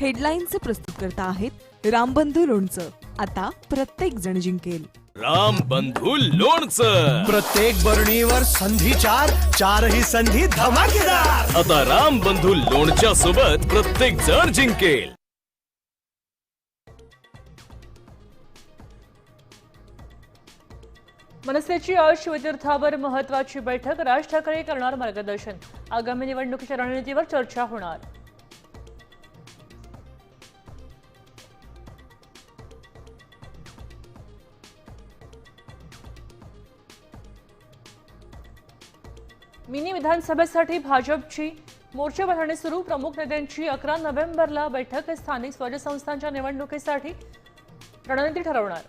हेडलाईनचे प्रस्तुत करता आहेत रामबंधू लोणचं. आता प्रत्येक जण जिंकेल. राम बंधू लोणचं. प्रत्येक बरणीवर संधी चार चारही संधी धमाकेदार. आता राम बंधू लोणच्या सोबत प्रत्येक जण जिंकेल. मनसेची आज शिवतीर्थावर महत्वाची बैठक. राज ठाकरे करणार मार्गदर्शन. आगामी निवडणुकीच्या रणनीतीवर चर्चा होणार. मिनी विधानसभेसाठी भाजपची मोर्चेबांधणी सुरू. प्रमुख नेत्यांची अकरा नोव्हेंबरला बैठक. स्थानिक स्वराज्य संस्थांच्या निवडणुकीसाठी रणनीती ठरवणार.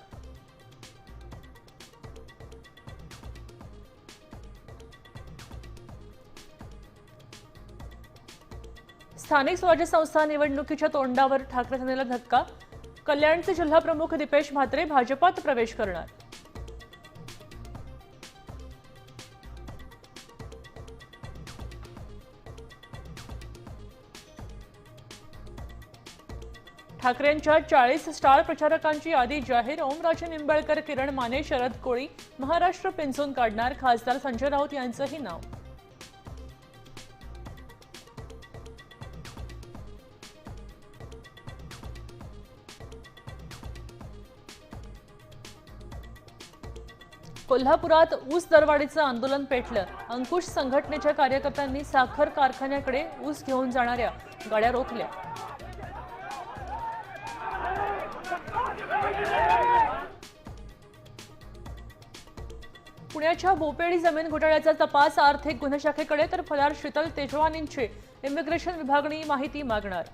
स्थानिक स्वराज्य संस्था निवडणुकीच्या तोंडावर ठाकरे सेनेला धक्का. कल्याणचे जिल्हाप्रमुख दीपेश म्हात्रे भाजपात प्रवेश करणार. ठाकरेंच्या चाळीस स्टार प्रचारकांची यादी जाहीर. ओमराजे निंबाळकर किरण माने शरद कोळी महाराष्ट्र पिंचून काढणार खासदार संजय राऊत यांचंही नाव. कोल्हापुरात ऊस दरवाढीचं आंदोलन पेटलं. अंकुश संघटनेच्या कार्यकर्त्यांनी साखर कारखान्याकडे ऊस घेऊन जाणाऱ्या गाड्या रोखल्या. पुण्याच्या बोपेडी जमीन घोटाळ्याचा तपास आर्थिक गुन्हे शाखेकडे तर फरार शीतल तेजवानींची इमिग्रेशन विभागणी माहिती मागणार.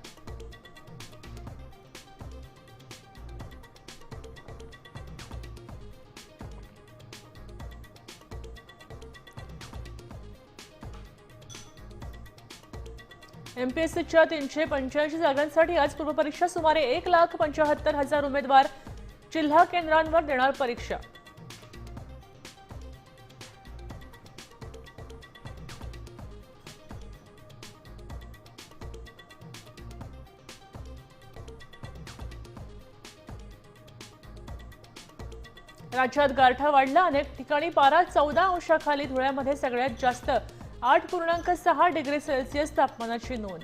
एमपीएससीच्या तीनशे पंच्याऐंशी जागांसाठी आज पूर्वपरीक्षा सुमारे एक लाख पंचाहत्तर हजार उमेदवार जिल्हा केंद्रांवर देणार परीक्षा. राज्यात गारठा वाढला. अनेक ठिकाणी पारा चौदा अंशाखाली धुळ्यामध्ये सगळ्यात जास्त आठ पूर्णांक सहा डिग्री सेल्सिअस तापमानाची नोंद.